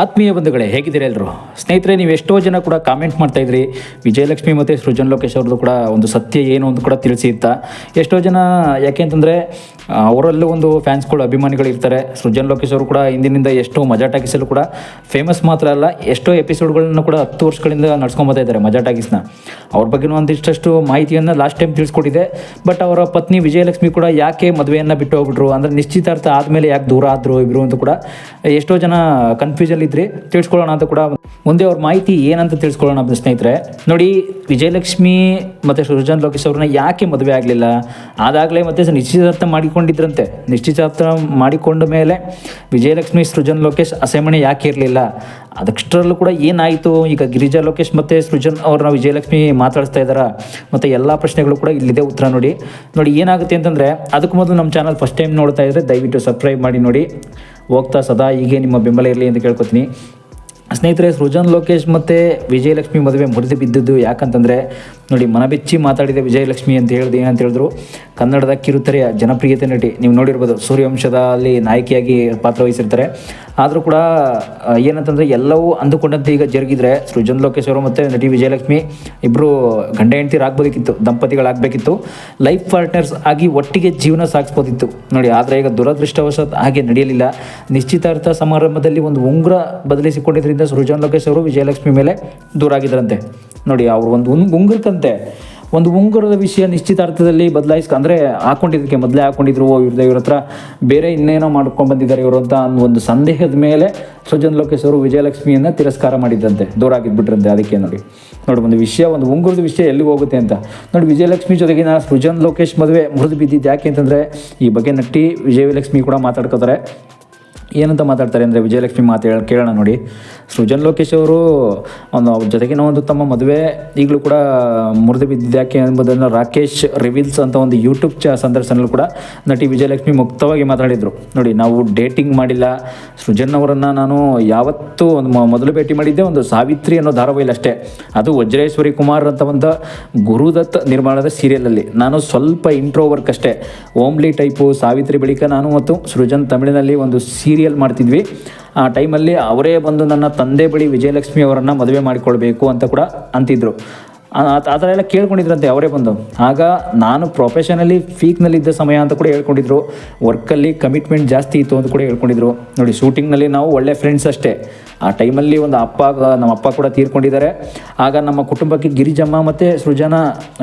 ಆತ್ಮೀಯ ಬಂಧುಗಳೇ, ಹೇಗಿದ್ದೀರಾ ಎಲ್ಲರೂ ಸ್ನೇಹಿತರೆ, ನೀವು ಎಷ್ಟೋ ಜನ ಕೂಡ ಕಾಮೆಂಟ್ ಮಾಡ್ತಾ ಇದ್ರಿ. ವಿಜಯಲಕ್ಷ್ಮಿ ಮತ್ತು ಸೃಜನ್ ಲೋಕೇಶ್ ಅವ್ರದ್ದು ಕೂಡ ಒಂದು ಸತ್ಯ ಏನು ಅಂತ ಕೂಡ ತಿಳಿಸಿ ಅಂತ. ಎಷ್ಟೋ ಜನ ಯಾಕೆ ಅಂತಂದರೆ ಅವರಲ್ಲೂ ಒಂದು ಫ್ಯಾನ್ಸ್ಗಳು ಅಭಿಮಾನಿಗಳು ಇರ್ತಾರೆ. ಸೃಜನ್ ಲೋಕೇಶ್ ಅವರು ಕೂಡ ಹಿಂದಿನಿಂದ ಎಷ್ಟೋ ಮಜಾ ಟಾಕೀಸಲ್ಲೂ ಕೂಡ ಫೇಮಸ್ ಮಾತ್ರ ಅಲ್ಲ, ಎಷ್ಟೋ ಎಪಿಸೋಡ್ಗಳನ್ನ ಕೂಡ ಹತ್ತು ವರ್ಷಗಳಿಂದ ನಡ್ಸ್ಕೊಂಬತ್ತಾ ಇದ್ದಾರೆ ಮಜಾ ಟಾಕೀಸ್ನ. ಅವ್ರ ಬಗ್ಗೆನೂ ಒಂದಿಷ್ಟಷ್ಟು ಮಾಹಿತಿಯನ್ನು ಲಾಸ್ಟ್ ಟೈಮ್ ತಿಳಿಸ್ಕೊಟ್ಟಿದೆ ಬಟ್ ಅವರ ಪತ್ನಿ ವಿಜಯಲಕ್ಷ್ಮಿ ಕೂಡ ಯಾಕೆ ಮದುವೆಯನ್ನು ಬಿಟ್ಟು ಹೋಗ್ಬಿಟ್ರು? ಅಂದರೆ ನಿಶ್ಚಿತಾರ್ಥ ಆದಮೇಲೆ ಯಾಕೆ ದೂರ ಆದರು ಇಬ್ಬರು ಅಂತ ಕೂಡ ಎಷ್ಟೋ ಜನ ಕನ್ಫ್ಯೂಷನ್ ಇದ್ರಿ ತಿಳಿಸ್ಕೊಳ್ಳೋಣ ಅಂತ ಕೂಡ ಮುಂದೆ ಅವ್ರ ಮಾಹಿತಿ ಏನಂತ ತಿಳಿಸ್ಕೊಳ್ಳೋಣ ಸ್ನೇಹಿತರೆ. ನೋಡಿ, ವಿಜಯಲಕ್ಷ್ಮಿ ಮತ್ತು ಸೃಜನ್ ಲೋಕೇಶ್ ಅವ್ರನ್ನ ಯಾಕೆ ಮದುವೆ ಆಗಲಿಲ್ಲ? ಆದಾಗಲೇ ಮತ್ತೆ ನಿಶ್ಚಿತಾರ್ಥ ಮಾಡಿಕೊಂಡಿದ್ರಂತೆ. ನಿಶ್ಚಿತಾರ್ಥ ಮಾಡಿಕೊಂಡ ಮೇಲೆ ವಿಜಯಲಕ್ಷ್ಮಿ, ಸೃಜನ್ ಲೋಕೇಶ್ ಅಸೆಮಣೆ ಯಾಕೆ ಇರಲಿಲ್ಲ? ಅದಷ್ಟರಲ್ಲೂ ಕೂಡ ಏನಾಯಿತು? ಈಗ ಗಿರಿಜಾ ಲೋಕೇಶ್ ಮತ್ತು ಸೃಜನ್ ಅವ್ರನ್ನ ವಿಜಯಲಕ್ಷ್ಮಿ ಮಾತಾಡಿಸ್ತಾ ಇದ್ದಾರಾ? ಮತ್ತು ಎಲ್ಲ ಪ್ರಶ್ನೆಗಳು ಕೂಡ ಇಲ್ಲಿದೆ ಉತ್ತರ ನೋಡಿ. ನೋಡಿ, ಏನಾಗುತ್ತೆ ಅಂತಂದರೆ, ಅದಕ್ಕೆ ಮೊದಲು ನಮ್ಮ ಚಾನಲ್ ಫಸ್ಟ್ ಟೈಮ್ ನೋಡ್ತಾ ಇದ್ದರೆ ದಯವಿಟ್ಟು ಸಬ್ಸ್ಕ್ರೈಬ್ ಮಾಡಿ ನೋಡಿ. ಹೋಗ್ತಾ ಸದಾ ಹೀಗೆ ನಿಮ್ಮ ಬೆಂಬಲ ಇರಲಿ ಅಂತ ಕೇಳ್ಕೊತೀನಿ. ಸ್ನೇಹಿತರೆ, ಸೃಜನ್ ಲೋಕೇಶ್ ಮತ್ತು ವಿಜಯಲಕ್ಷ್ಮಿ ಮದುವೆ ಮುರಿದು ಬಿದ್ದಿದ್ದು ಯಾಕಂತಂದರೆ, ನೋಡಿ ಮನಬೆಚ್ಚಿ ಮಾತಾಡಿದ ವಿಜಯಲಕ್ಷ್ಮಿ ಅಂತ ಹೇಳಿದೆ ಏನಂತ ಹೇಳಿದ್ರು. ಕನ್ನಡದ ಕಿರುತೆರೆಯ ಜನಪ್ರಿಯತೆ ನಟಿ, ನೀವು ನೋಡಿರ್ಬೋದು ಸೂರ್ಯವಂಶದ ಅಲ್ಲಿ ನಾಯಕಿಯಾಗಿ ಪಾತ್ರ ವಹಿಸಿರ್ತಾರೆ. ಆದರೂ ಕೂಡ ಏನಂತಂದರೆ ಎಲ್ಲವೂ ಅಂದುಕೊಂಡಂತೆ ಈಗ ಜರುಗಿದರೆ ಸೃಜನ್ ಲೋಕೇಶ್ವರ ಮತ್ತು ನಟಿ ವಿಜಯಲಕ್ಷ್ಮಿ ಇಬ್ಬರು ಗಂಡ ಹೆಂಡತಿರು ಆಗ್ಬೋದಿತ್ತು ದಂಪತಿಗಳಾಗಬೇಕಿತ್ತು. ಲೈಫ್ ಪಾರ್ಟ್ನರ್ಸ್ ಆಗಿ ಒಟ್ಟಿಗೆ ಜೀವನ ಸಾಗಿಸ್ಬೋದಿತ್ತು. ನೋಡಿ, ಆದರೆ ಈಗ ದುರದೃಷ್ಟವಶಾತ್ ಹಾಗೆ ನಡೆಯಲಿಲ್ಲ. ನಿಶ್ಚಿತಾರ್ಥ ಸಮಾರಂಭದಲ್ಲಿ ಒಂದು ಉಂಗುರ ಬದಲಿಸಿಕೊಂಡಿದ್ದರಿಂದ ಸೃಜನ್ ಲೋಕೇಶ್ ಅವರು ವಿಜಯಲಕ್ಷ್ಮಿ ಮೇಲೆ ದೂರ ಆಗಿದ್ರಂತೆ ನೋಡಿ, ಅವರು ಒಂದು ಉಂಗ್ ಉಂಗುರಕ್ಕಂತೆ ಒಂದು ಉಂಗುರದ ವಿಷಯ ನಿಶ್ಚಿತಾರ್ಥದಲ್ಲಿ ಬದಲಾಯಿಸ್ಕ ಅಂದರೆ ಹಾಕೊಂಡಿದ್ದಕ್ಕೆ ಮೊದಲೇ ಹಾಕೊಂಡಿದ್ರು ಇವ್ರದ್ದು ಇವ್ರ ಹತ್ರ. ಬೇರೆ ಇನ್ನೇನೋ ಮಾಡ್ಕೊಂಡು ಬಂದಿದ್ದಾರೆ ಇವರು ಅಂತ ಒಂದು ಸಂದೇಹದ ಮೇಲೆ ಸುಜನ್ ಲೋಕೇಶ್ ಅವರು ವಿಜಯಲಕ್ಷ್ಮಿಯನ್ನು ತಿರಸ್ಕಾರ ಮಾಡಿದ್ದಂತೆ ದೂರ ಆಗಿದ್ಬಿಟ್ರಂತೆ ಅದಕ್ಕೆ ನೋಡಿ. ನೋಡಿ, ಒಂದು ವಿಷಯ, ಒಂದು ಉಂಗುರದ ವಿಷಯ ಎಲ್ಲಿಗೆ ಹೋಗುತ್ತೆ ಅಂತ. ನೋಡಿ, ವಿಜಯಲಕ್ಷ್ಮಿ ಜೊತೆಗಿನ ಸೃಜನ್ ಲೋಕೇಶ್ ಮದುವೆ ಮುರಿದು ಬಿದ್ದಿದ್ದು ಯಾಕೆ ಅಂತಂದರೆ ಈ ಬಗ್ಗೆ ನಟ್ಟಿ ವಿಜಯಲಕ್ಷ್ಮಿ ಕೂಡ ಮಾತಾಡ್ಕೋತಾರೆ. ಏನಂತ ಮಾತಾಡ್ತಾರೆ ಅಂದರೆ ವಿಜಯಲಕ್ಷ್ಮಿ ಮಾತು ಹೇಳಿ ಕೇಳೋಣ ನೋಡಿ. ಸೃಜನ್ ಲೋಕೇಶ್ ಅವರು, ಒಂದು ಅವ್ರ ಜೊತೆಗಿನ ಒಂದು ತಮ್ಮ ಮದುವೆ, ಈಗಲೂ ಕೂಡ ಮುರಿದು ಬಿದ್ದಿದ್ದಾಕೆ ಎಂಬುದನ್ನು ರಾಕೇಶ್ ರಿವೀಲ್ಸ್ ಅಂತ ಒಂದು ಯೂಟ್ಯೂಬ್ ಚ ಸಂದರ್ಶನಲ್ಲೂ ಕೂಡ ನಟಿ ವಿಜಯಲಕ್ಷ್ಮಿ ಮುಕ್ತವಾಗಿ ಮಾತಾಡಿದರು. ನೋಡಿ, ನಾವು ಡೇಟಿಂಗ್ ಮಾಡಿಲ್ಲ. ಸೃಜನ್ ಅವರನ್ನು ನಾನು ಯಾವತ್ತೂ ಒಂದು ಮೊದಲು ಭೇಟಿ ಮಾಡಿದ್ದೆ ಒಂದು ಸಾವಿತ್ರಿ ಅನ್ನೋ ಧಾರಾವಾಹಿಲಿ ಅಷ್ಟೇ ಅದು ವಜ್ರೇಶ್ವರಿ ಕುಮಾರ್ ಅಂತ ಒಂದು ಗುರುದತ್ ನಿರ್ಮಾಣದ ಸೀರಿಯಲಲ್ಲಿ. ನಾನು ಸ್ವಲ್ಪ ಇಂಟ್ರೋ ವರ್ಕ್ ಅಷ್ಟೇ. ಓಮ್ಲಿ ಟೈಪು ಸಾವಿತ್ರಿ ಬಳಿಕ ನಾನು ಮತ್ತು ಸೃಜನ್ ತಮಿಳಿನಲ್ಲಿ ಒಂದು ಸೀರಿಯಲ್ ಮಾಡ್ತಿದ್ವಿ. ಆ ಟೈಮಲ್ಲಿ ಅವರೇ ಬಂದು ನನ್ನ ತಂದೆ ಬಳಿ ವಿಜಯಲಕ್ಷ್ಮಿ ಅವರನ್ನು ಮದುವೆ ಮಾಡಿಕೊಳ್ಬೇಕು ಅಂತ ಕೂಡ ಅಂತಿದ್ರು. ಆ ಆ ಥರ ಎಲ್ಲ ಕೇಳ್ಕೊಂಡಿದ್ರಂತೆ ಅವರೇ ಬಂದು. ಆಗ ನಾನು ಪ್ರೊಫೆಷನಲಿ ಫೀಕ್ನಲ್ಲಿದ್ದ ಸಮಯ ಅಂತ ಕೂಡ ಹೇಳ್ಕೊಂಡಿದ್ರು. ವರ್ಕಲ್ಲಿ ಕಮಿಟ್ಮೆಂಟ್ ಜಾಸ್ತಿ ಇತ್ತು ಅಂತ ಕೂಡ ಹೇಳ್ಕೊಂಡಿದ್ರು. ನೋಡಿ ಶೂಟಿಂಗ್ನಲ್ಲಿ ನಾವು ಒಳ್ಳೆ ಫ್ರೆಂಡ್ಸ್ ಅಷ್ಟೇ. ಆ ಟೈಮಲ್ಲಿ ಒಂದು ಅಪ್ಪ, ನಮ್ಮ ಅಪ್ಪ ಕೂಡ ತೀರ್ಕೊಂಡಿದ್ದಾರೆ. ಆಗ ನಮ್ಮ ಕುಟುಂಬಕ್ಕೆ ಗಿರಿಜಮ್ಮ ಮತ್ತು ಸೃಜನ,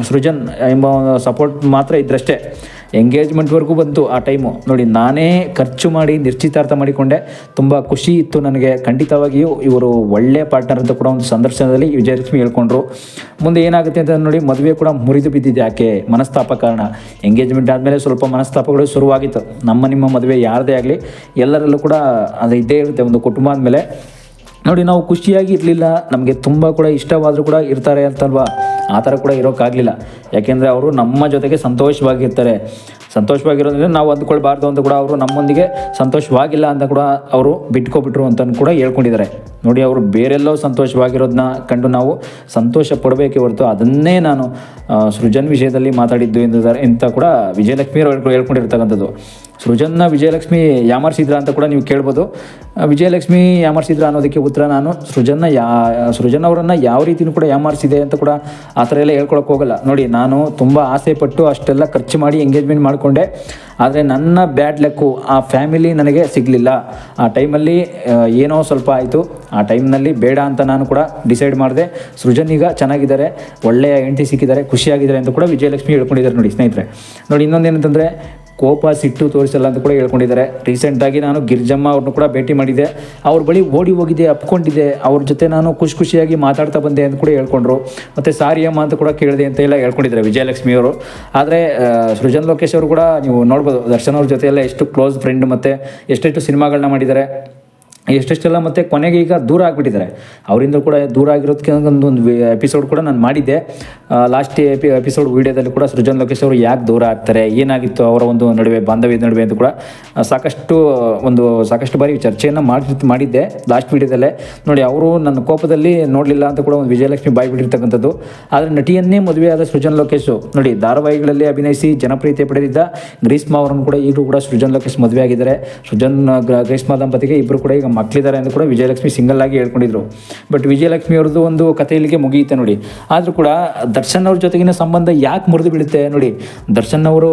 ಸೃಜನ್ ಎಂಬ ಸಪೋರ್ಟ್ ಮಾತ್ರ ಇದ್ರಷ್ಟೇ. ಎಂಗೇಜ್ಮೆಂಟ್ವರೆಗೂ ಬಂತು ಆ ಟೈಮು. ನೋಡಿ, ನಾನೇ ಖರ್ಚು ಮಾಡಿ ನಿಶ್ಚಿತಾರ್ಥ ಮಾಡಿಕೊಂಡೆ. ತುಂಬ ಖುಷಿ ಇತ್ತು ನನಗೆ. ಖಂಡಿತವಾಗಿಯೂ ಇವರು ಒಳ್ಳೆಯ ಪಾರ್ಟ್ನರ್ ಅಂತ ಕೂಡ ಒಂದು ಸಂದರ್ಶನದಲ್ಲಿ ವಿಜಯಲಕ್ಷ್ಮಿ ಹೇಳ್ಕೊಂಡ್ರು. ಮುಂದೆ ಏನಾಗುತ್ತೆ ಅಂತ ನೋಡಿ, ಮದುವೆ ಕೂಡ ಮುರಿದು ಬಿದ್ದಿದೆ ಯಾಕೆ ಮನಸ್ತಾಪ ಕಾರಣ. ಎಂಗೇಜ್ಮೆಂಟ್ ಆದಮೇಲೆ ಸ್ವಲ್ಪ ಮನಸ್ತಾಪಗಳು ಶುರುವಾಗಿತ್ತು. ನಮ್ಮ ನಿಮ್ಮ ಮದುವೆ ಯಾರದೇ ಆಗಲಿ, ಎಲ್ಲರಲ್ಲೂ ಕೂಡ ಅದು ಇದ್ದೇ ಇರುತ್ತೆ. ಒಂದು ಕುಟುಂಬ ಆದಮೇಲೆ. ನೋಡಿ, ನಾವು ಖುಷಿಯಾಗಿ ಇರಲಿಲ್ಲ. ನಮಗೆ ತುಂಬ ಕೂಡ ಇಷ್ಟವಾದರೂ ಕೂಡ ಇರ್ತಾರೆ ಅಂತಲ್ವಾ? ಆ ಥರ ಕೂಡ ಇರೋಕ್ಕಾಗಲಿಲ್ಲ. ಯಾಕೆಂದರೆ ಅವರು ನಮ್ಮ ಜೊತೆಗೆ ಸಂತೋಷವಾಗಿರ್ತಾರೆ. ಸಂತೋಷವಾಗಿರೋದ್ರಿಂದ ನಾವು ಅಂದ್ಕೊಳ್ಬಾರ್ದು ಅಂತ ಕೂಡ ಅವರು ನಮ್ಮೊಂದಿಗೆ ಸಂತೋಷವಾಗಿಲ್ಲ ಅಂತ ಕೂಡ ಅವರು ಬಿಟ್ಕೊಬಿಟ್ರು ಅಂತ ಕೂಡ ಹೇಳ್ಕೊಂಡಿದ್ದಾರೆ. ನೋಡಿ, ಅವರು ಬೇರೆಲ್ಲೋ ಸಂತೋಷವಾಗಿರೋದನ್ನ ಕಂಡು ನಾವು ಸಂತೋಷ ಪಡಬೇಕೇ ಹೊರತು ಅದನ್ನೇ ನಾನು ಸೃಜನ್ ವಿಷಯದಲ್ಲಿ ಮಾತಾಡಿದ್ದು ಎಂದಿದ್ದಾರೆ ಅಂತ ಕೂಡ ವಿಜಯಲಕ್ಷ್ಮಿ ಅವರು ಹೇಳ್ಕೊ- ಹೇಳ್ಕೊಂಡಿರ್ತಕ್ಕಂಥದ್ದು. ಸೃಜನ್ನ ವಿಜಯಲಕ್ಷ್ಮಿ ಯಾಮರ್ಸಿದ್ರ ಅಂತ ಕೂಡ ನೀವು ಕೇಳ್ಬೋದು. ವಿಜಯಲಕ್ಷ್ಮಿ ಯಾಮರ್ಸಿದ್ರ ಅನ್ನೋದಕ್ಕೆ ಉತ್ತರ ನಾನು ಸೃಜನ್ನ ಯಾ ಸೃಜನ್ ಅವರನ್ನು ಯಾವ ರೀತಿಯೂ ಕೂಡ ಯಾಮರ್ಸಿದೆ ಅಂತ ಕೂಡ ಆ ಥರ ಎಲ್ಲ ಹೇಳ್ಕೊಳಕ್ಕೆ ಹೋಗಲ್ಲ. ನೋಡಿ, ನಾನು ತುಂಬ ಆಸೆ ಪಟ್ಟು ಅಷ್ಟೆಲ್ಲ ಖರ್ಚು ಮಾಡಿ ಎಂಗೇಜ್ಮೆಂಟ್ ಮಾಡಿಕೊಂಡೆ. ಆದರೆ ನನ್ನ ಬ್ಯಾಡ್ ಲೆಕ್ಕು ಆ ಫ್ಯಾಮಿಲಿ ನನಗೆ ಸಿಗಲಿಲ್ಲ. ಆ ಟೈಮಲ್ಲಿ ಏನೋ ಸ್ವಲ್ಪ ಆಯಿತು. ಆ ಟೈಮ್ನಲ್ಲಿ ಬೇಡ ಅಂತ ನಾನು ಕೂಡ ಡಿಸೈಡ್ ಮಾಡಿದೆ. ಸೃಜನ್ ಈಗ ಚೆನ್ನಾಗಿದ್ದಾರೆ. ಒಳ್ಳೆಯ ಹೆಂಡತಿ ಸಿಕ್ಕಿದ್ದಾರೆ. ಖುಷಿಯಾಗಿದ್ದಾರೆ ಅಂತ ಕೂಡ ವಿಜಯಲಕ್ಷ್ಮಿ ಹೇಳ್ಕೊಂಡಿದ್ದಾರೆ ನೋಡಿ ಸ್ನೇಹಿತರೆ. ನೋಡಿ ಇನ್ನೊಂದೇನಂತಂದರೆ ಕೋಪ ಸಿಟ್ಟು ತೋರಿಸಲ್ಲ ಅಂತ ಕೂಡ ಹೇಳ್ಕೊಂಡಿದ್ದಾರೆ. ರೀಸೆಂಟಾಗಿ ನಾನು ಗಿರ್ಜಮ್ಮ ಅವ್ರನ್ನ ಕೂಡ ಭೇಟಿ ಮಾಡಿದ್ದೆ ಅವ್ರ ಬಳಿ ಓಡಿ ಹೋಗಿದೆ ಅಪ್ಕೊಂಡಿದ್ದೆ ಅವ್ರ ಜೊತೆ ನಾನು ಖುಷಿ ಖುಷಿಯಾಗಿ ಮಾತಾಡ್ತಾ ಬಂದೆ ಅಂತ ಕೂಡ ಹೇಳ್ಕೊಂಡ್ರು. ಮತ್ತು ಸಾರಿ ಅಮ್ಮ ಅಂತ ಕೂಡ ಕೇಳಿದೆ ಅಂತ ಎಲ್ಲ ಹೇಳ್ಕೊಂಡಿದ್ದಾರೆ ವಿಜಯಲಕ್ಷ್ಮಿ ಅವರು. ಆದರೆ ಸೃಜನ್ ಲೋಕೇಶ್ ಅವರು ಕೂಡ ನೀವು ನೋಡ್ಬೋದು, ದರ್ಶನ್ ಅವ್ರ ಜೊತೆ ಎಲ್ಲ ಎಷ್ಟು ಕ್ಲೋಸ್ ಫ್ರೆಂಡ್ ಮತ್ತು ಎಷ್ಟೆಷ್ಟು ಸಿನಿಮಾಗಳನ್ನ ಮಾಡಿದ್ದಾರೆ. ಎಷ್ಟೆಷ್ಟೆಲ್ಲ ಮತ್ತೆ ಕೊನೆಗೆ ಈಗ ದೂರ ಆಗಿಬಿಟ್ಟಿದ್ದಾರೆ. ಅವರಿಂದ ಕೂಡ ದೂರ ಆಗಿರೋದಕ್ಕೆ ಒಂದು ಎಪಿಸೋಡ್ ಕೂಡ ನಾನು ಮಾಡಿದ್ದೆ. ಲಾಸ್ಟ್ ಎಪಿ ಎಪಿಸೋಡ್ ವೀಡಿಯೋದಲ್ಲಿ ಕೂಡ ಸೃಜನ್ ಲೋಕೇಶ್ ಅವರು ಯಾಕೆ ದೂರ ಆಗ್ತಾರೆ, ಏನಾಗಿತ್ತು ಅವರ ಒಂದು ನಡುವೆ, ಬಾಂಧವ್ಯದ ನಡುವೆ ಅಂತ ಕೂಡ ಸಾಕಷ್ಟು, ಒಂದು ಸಾಕಷ್ಟು ಬಾರಿ ಚರ್ಚೆಯನ್ನು ಮಾಡಿ ಮಾಡಿದ್ದೆ ಲಾಸ್ಟ್ ವೀಡಿಯೋದಲ್ಲೇ. ನೋಡಿ, ಅವರು ನನ್ನ ಕೋಪದಲ್ಲಿ ನೋಡಲಿಲ್ಲ ಅಂತ ಕೂಡ ಒಂದು ವಿಜಯಲಕ್ಷ್ಮಿ ಬಾಯಿ ಬಿಟ್ಟಿರ್ತಕ್ಕಂಥದ್ದು. ಆದರೆ ನಟಿಯನ್ನೇ ಮದುವೆಯಾದ ಸೃಜನ್ ಲೋಕೇಶು, ನೋಡಿ, ಧಾರಾವಾಹಿಗಳಲ್ಲಿ ಅಭಿನಯಿಸಿ ಜನಪ್ರಿಯತೆ ಪಡೆದಿದ್ದ ಗ್ರೀಸ್ಮಾ ಅವರನ್ನು ಕೂಡ ಈಗಲೂ ಕೂಡ ಸೃಜನ್ ಲೋಕೇಶ್ ಮದುವೆ ಆಗಿದ್ದಾರೆ ಸೃಜನ್ ಗ್ರೀಸ್ಮಾ ದಂಪತಿಗೆ ಇಬ್ಬರು ಕೂಡ ಈಗ ಮಕ್ಕಳಿದ್ದಾರೆ ಅಂತ ಕೂಡ ವಿಜಯಲಕ್ಷ್ಮಿ ಸಿಂಗಲ್ ಆಗಿ ಹೇಳ್ಕೊಂಡಿದ್ರು. ಬಟ್ ವಿಜಯಲಕ್ಷ್ಮಿ ಅವ್ರದ್ದು ಒಂದು ಕತೆ ಇಲ್ಲಿಗೆ ಮುಗಿಯುತ್ತೆ ನೋಡಿ. ಆದರೂ ಕೂಡ ದರ್ಶನ್ ಅವ್ರ ಜೊತೆಗಿನ ಸಂಬಂಧ ಯಾಕೆ ಮುರಿದು ಬೀಳುತ್ತೆ ನೋಡಿ. ದರ್ಶನ್ ಅವರು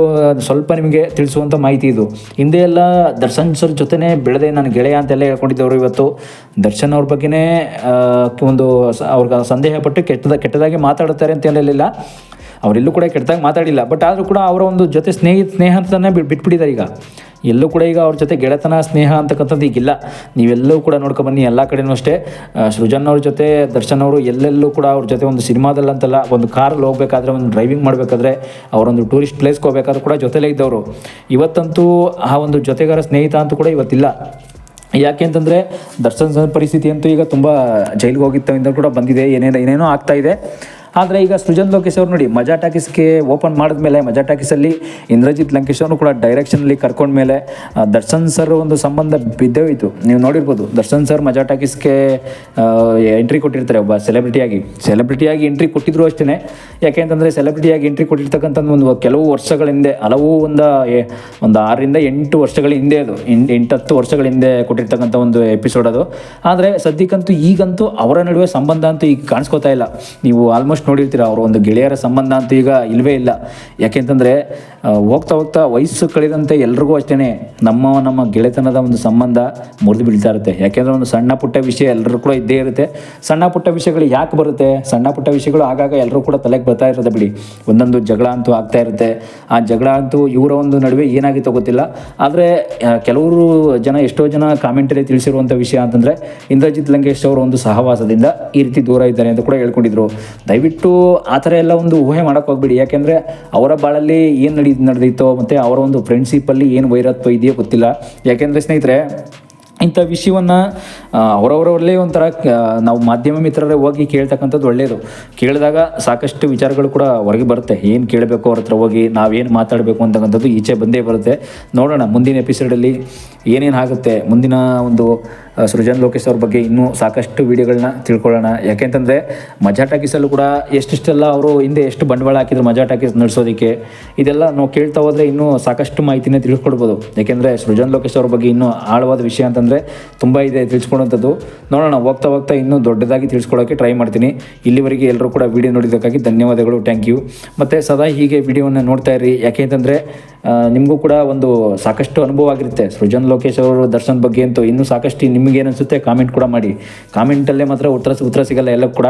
ಸ್ವಲ್ಪ ನಿಮಗೆ ತಿಳಿಸುವಂಥ ಮಾಹಿತಿ ಇದು. ಹಿಂದೆ ಎಲ್ಲ ದರ್ಶನ್ ಸರ್ ಜೊತೆನೇ ಬೆಳೆದೆ, ನಾನು ಗೆಳೆಯ ಅಂತೆಲ್ಲ ಹೇಳ್ಕೊಂಡಿದ್ದವರು ಇವತ್ತು. ದರ್ಶನ್ ಅವ್ರ ಬಗ್ಗೆನೇ ಒಂದು ಅವ್ರಿಗೆ ಸಂದೇಹ ಪಟ್ಟು ಕೆಟ್ಟದ, ಕೆಟ್ಟದಾಗಿ ಮಾತಾಡುತ್ತಾರೆ ಅಂತ ಹೇಳಲಿಲ್ಲ. ಅವರೆಲ್ಲೂ ಕೂಡ ಕೆಟ್ಟದಾಗಿ ಮಾತಾಡಿಲ್ಲ. ಬಟ್ ಆದರೂ ಕೂಡ ಅವರ ಒಂದು ಜೊತೆ ಸ್ನೇಹಿತ ಸ್ನೇಹ ಬಿಟ್, ಬಿಟ್ಬಿಟ್ಟಿದ್ದಾರೆ ಈಗ. ಎಲ್ಲೂ ಕೂಡ ಈಗ ಅವ್ರ ಜೊತೆ ಗೆಳೆತನ, ಸ್ನೇಹ ಅಂತಕ್ಕಂಥದ್ದು ಈಗಿಲ್ಲ. ನೀವೆಲ್ಲೂ ಕೂಡ ನೋಡ್ಕೊಬನ್ನಿ ಎಲ್ಲ ಕಡೆಯೂ ಅಷ್ಟೇ. ಸೃಜನ್ ಅವ್ರ ಜೊತೆ, ದರ್ಶನ್ ಅವರು ಎಲ್ಲೆಲ್ಲೂ ಕೂಡ ಅವ್ರ ಜೊತೆ ಒಂದು ಸಿನಿಮಾದಲ್ಲಿ ಅಂತಲ್ಲ, ಒಂದು ಕಾರಲ್ಲಿ ಹೋಗಬೇಕಾದ್ರೆ, ಒಂದು ಡ್ರೈವಿಂಗ್ ಮಾಡಬೇಕಾದ್ರೆ, ಅವರೊಂದು ಟೂರಿಸ್ಟ್ ಪ್ಲೇಸ್ಗೆ ಹೋಗ್ಬೇಕಾದ್ರೂ ಕೂಡ ಜೊತೆಲೇ ಇದ್ದವರು. ಇವತ್ತಂತೂ ಆ ಒಂದು ಜೊತೆಗಾರ ಸ್ನೇಹಿತ ಅಂತೂ ಕೂಡ ಇವತ್ತಿಲ್ಲ. ಯಾಕೆ ಅಂತಂದರೆ, ದರ್ಶನ್ ಪರಿಸ್ಥಿತಿ ಅಂತೂ ಈಗ ತುಂಬ ಜೈಲಿಗೆ ಹೋಗಿದ್ದರಿಂದ ಕೂಡ ಬಂದಿದೆ, ಏನೇನೋ ಏನೇನೋ ಆಗ್ತಾ ಇದೆ. ಆದರೆ ಈಗ ಸೃಜನ್ ಲೋಕೇಶ್ ಅವ್ರು ನೋಡಿ, ಮಜಾ ಟಾಕೀಸ್ಗೆ ಓಪನ್ ಮಾಡಿದ್ಮೇಲೆ, ಮಜಾ ಟಾಕೀಸಲ್ಲಿ ಇಂದ್ರಜಿತ್ ಲಂಕೇಶ್ ಅವರು ಕೂಡ ಡೈರೆಕ್ಷನಲ್ಲಿ ಕರ್ಕೊಂಡ್ಮೇಲೆ ಮೇಲೆ ದರ್ಶನ್ ಸರ್ ಒಂದು ಸಂಬಂಧ ಬಿದ್ದೇ ಹೋಯಿತು. ನೀವು ನೋಡಿರ್ಬೋದು, ದರ್ಶನ್ ಸರ್ ಮಜಾ ಟಾಕೀಸ್ಗೆ ಎಂಟ್ರಿ ಕೊಟ್ಟಿರ್ತಾರೆ, ಒಬ್ಬ ಸೆಲೆಬ್ರಿಟಿಯಾಗಿ ಸೆಲೆಬ್ರಿಟಿಯಾಗಿ ಎಂಟ್ರಿ ಕೊಟ್ಟಿದ್ರು ಅಷ್ಟೇ ಯಾಕೆ ಅಂತಂದರೆ ಸೆಲೆಬ್ರಿಟಿಯಾಗಿ ಎಂಟ್ರಿ ಕೊಟ್ಟಿರ್ತಕ್ಕಂಥ ಒಂದು ಕೆಲವು ವರ್ಷಗಳ ಹಿಂದೆ, ಹಲವು ಒಂದು ಒಂದು ಆರರಿಂದ ಎಂಟು ವರ್ಷಗಳ ಹಿಂದೆ ಅದು. ಎಂಟು ಹತ್ತು ವರ್ಷಗಳ ಹಿಂದೆ ಕೊಟ್ಟಿರ್ತಕ್ಕಂಥ ಒಂದು ಎಪಿಸೋಡ್ ಅದು. ಆದರೆ ಸದ್ಯಕ್ಕಂತೂ ಈಗಂತೂ ಅವರ ನಡುವೆ ಸಂಬಂಧ ಅಂತೂ ಈಗ ಕಾಣಿಸ್ಕೋತಾ ಇಲ್ಲ. ನೀವು ಆಲ್ಮೋಸ್ಟ್ ನೋಡಿರ್ತೀರ, ಅವರ ಒಂದು ಗೆಳೆಯರ ಸಂಬಂಧ ಅಂತ ಈಗ ಇಲ್ಲವೇ ಇಲ್ಲ. ಯಾಕೆಂತಂದರೆ ಹೋಗ್ತಾ ಹೋಗ್ತಾ ವಯಸ್ಸು ಕಳೆದಂತೆ ಎಲ್ರಿಗೂ ಅಷ್ಟೇ ನಮ್ಮ ನಮ್ಮ ಗೆಳೆತನದ ಒಂದು ಸಂಬಂಧ ಮುರಿದು ಬೀಳ್ತಾ ಇರುತ್ತೆ. ಯಾಕೆಂದರೆ ಒಂದು ಸಣ್ಣ ಪುಟ್ಟ ವಿಷಯ ಎಲ್ಲರೂ ಕೂಡ ಇದ್ದೇ ಇರುತ್ತೆ. ಸಣ್ಣ ಪುಟ್ಟ ವಿಷಯಗಳು ಯಾಕೆ ಬರುತ್ತೆ? ಸಣ್ಣ ಪುಟ್ಟ ವಿಷಯಗಳು ಆಗಾಗ ಎಲ್ಲರೂ ಕೂಡ ತಲೆಗೆ ಬರ್ತಾ ಇರುತ್ತೆ ಬಿಡಿ. ಒಂದೊಂದು ಜಗಳ ಅಂತೂ ಆಗ್ತಾ ಇರುತ್ತೆ. ಆ ಜಗಳ ಅಂತೂ ಇವರ ಒಂದು ನಡುವೆ ಏನಾಗಿತ್ತೋ ಗೊತ್ತಿಲ್ಲ. ಆದರೆ ಕೆಲವರು ಜನ, ಎಷ್ಟೋ ಜನ ಕಾಮೆಂಟಲ್ಲಿ ತಿಳಿಸಿರುವಂಥ ವಿಷಯ ಅಂತಂದರೆ, ಇಂದ್ರಜಿತ್ ಲಂಕೇಶ್ ಅವರ ಒಂದು ಸಹವಾಸದಿಂದ ಈ ರೀತಿ ದೂರ ಇದ್ದಾರೆ ಅಂತ ಕೂಡ ಹೇಳ್ಕೊಂಡಿದ್ರು. ದಯವಿಟ್ಟು ಆ ಥರ ಎಲ್ಲ ಒಂದು ಊಹೆ ಮಾಡೋಕ್ಕೆ ಹೋಗ್ಬೇಡಿ. ಯಾಕೆಂದರೆ ಅವರ ಬಾಳಲ್ಲಿ ಏನು ನಡೀತು ನಡೆದಿತ್ತೋ ಮತ್ತು ಅವರ ಒಂದು ಫ್ರೆಂಡ್ಶಿಪ್ಪಲ್ಲಿ ಏನು ವೈರತ್ವ ಇದೆಯೋ ಗೊತ್ತಿಲ್ಲ. ಯಾಕೆಂದರೆ ಸ್ನೇಹಿತರೆ ಇಂಥ ವಿಷಯವನ್ನು ಅವರವರಲ್ಲೇ ಒಂಥರ ನಾವು ಮಾಧ್ಯಮ ಮಿತ್ರರೇ ಹೋಗಿ ಕೇಳ್ತಕ್ಕಂಥದ್ದು ಒಳ್ಳೆಯದು ಕೇಳಿದಾಗ ಸಾಕಷ್ಟು ವಿಚಾರಗಳು ಕೂಡ ಹೊರಗೆ ಬರುತ್ತೆ. ಏನು ಕೇಳಬೇಕು ಅವ್ರ ಹತ್ರ ಹೋಗಿ, ನಾವೇನು ಮಾತಾಡಬೇಕು ಅಂತಕ್ಕಂಥದ್ದು ಈಚೆ ಬಂದೇ ಬರುತ್ತೆ. ನೋಡೋಣ, ಮುಂದಿನ ಎಪಿಸೋಡಲ್ಲಿ ಏನೇನು ಆಗುತ್ತೆ. ಮುಂದಿನ ಒಂದು ಸೃಜನ್ ಲೋಕೇಶ್ ಅವ್ರ ಬಗ್ಗೆ ಇನ್ನೂ ಸಾಕಷ್ಟು ವಿಡಿಯೋಗಳನ್ನ ತಿಳ್ಕೊಳ್ಳೋಣ. ಯಾಕೆಂತಂದರೆ, ಮಜಾ ಟಾಕೀಸಲ್ಲೂ ಕೂಡ ಎಷ್ಟಿಷ್ಟೆಲ್ಲ ಅವರು ಹಿಂದೆ ಎಷ್ಟು ಬಂಡವಾಳ ಹಾಕಿದ್ರು ಮಜಾ ಟಾಕೀಸ್ ನಡೆಸೋದಕ್ಕೆ. ಇದೆಲ್ಲ ನಾವು ಕೇಳ್ತಾ ಹೋದರೆ ಇನ್ನೂ ಸಾಕಷ್ಟು ಮಾಹಿತಿನೇ ತಿಳ್ಕೊಡ್ಬೋದು. ಯಾಕೆಂದರೆ ಸೃಜನ್ ಲೋಕೇಶ್ ಅವ್ರ ಬಗ್ಗೆ ಇನ್ನೂ ಆಳವಾದ ವಿಷಯ ಅಂತಂದರೆ ತುಂಬ ಇದೆ ತಿಳಿಸ್ಕೊಳ್ಳೋಂಥದ್ದು ನೋಡೋಣ, ಹೋಗ್ತಾ ಹೋಗ್ತಾ ಇನ್ನೂ ದೊಡ್ಡದಾಗಿ ತಿಳಿಸ್ಕೊಳ್ಳೋಕ್ಕೆ ಟ್ರೈ ಮಾಡ್ತೀನಿ. ಇಲ್ಲಿವರೆಗೆ ಎಲ್ಲರೂ ಕೂಡ ವಿಡಿಯೋ ನೋಡಿದ್ದಕ್ಕಾಗಿ ಧನ್ಯವಾದಗಳು ಥ್ಯಾಂಕ್ ಯು ಮತ್ತು ಸದಾ ಹೀಗೆ ವಿಡಿಯೋವನ್ನು ನೋಡ್ತಾ ಇರಿ. ಯಾಕೆ ಅಂತಂದರೆ ನಿಮಗೂ ಕೂಡ ಒಂದು ಸಾಕಷ್ಟು ಅನುಭವ ಆಗಿರುತ್ತೆ. ಸೃಜನ್ ಲೋಕೇಶ್ ಅವರು ದರ್ಶನ್ ಬಗ್ಗೆ ಅಂತೂ ಇನ್ನೂ ಸಾಕಷ್ಟು ನಿಮಗೆ ಅನಿಸುತ್ತೆ ಕಾಮೆಂಟ್ ಕೂಡ ಮಾಡಿ. ಕಾಮೆಂಟಲ್ಲೇ ಮಾತ್ರ ಉತ್ತರ ಉತ್ತರ ಸಿಗಲ್ಲ ಎಲ್ಲ ಕೂಡ.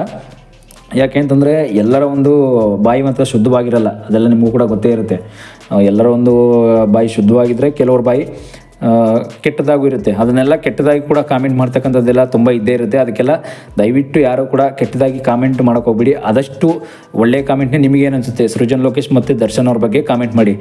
ಯಾಕೆ ಅಂತಂದರೆ, ಎಲ್ಲರ ಒಂದು ಬಾಯಿ ಮಾತ್ರ ಶುದ್ಧವಾಗಿರಲ್ಲ. ಅದೆಲ್ಲ ನಿಮಗೂ ಕೂಡ ಗೊತ್ತೇ ಇರುತ್ತೆ. ಎಲ್ಲರ ಒಂದು ಬಾಯಿ ಶುದ್ಧವಾಗಿದ್ದರೆ ಕೆಲವ್ರ ಬಾಯಿ ಕೆಟ್ಟದಾಗೂ ಇರುತ್ತೆ. ಅದನ್ನೆಲ್ಲ ಕೆಟ್ಟದಾಗಿ ಕೂಡ ಕಾಮೆಂಟ್ ಮಾಡ್ತಕ್ಕಂಥದ್ದೆಲ್ಲ ತುಂಬ ಇದ್ದೇ ಇರುತ್ತೆ. ಅದಕ್ಕೆಲ್ಲ ದಯವಿಟ್ಟು ಯಾರು ಕೂಡ ಕೆಟ್ಟದಾಗಿ ಕಾಮೆಂಟ್ ಮಾಡೋಕೆ ಹೋಗ್ಬಿಡಿ. ಆದಷ್ಟು ಒಳ್ಳೆಯ ಕಾಮೆಂಟ್ನೇ ನಿಮಗೇನು ಅನಿಸುತ್ತೆ? ಸೃಜನ್ ಲೋಕೇಶ್ ಮತ್ತು ದರ್ಶನ್ ಅವ್ರ ಬಗ್ಗೆ ಕಾಮೆಂಟ್ ಮಾಡಿ.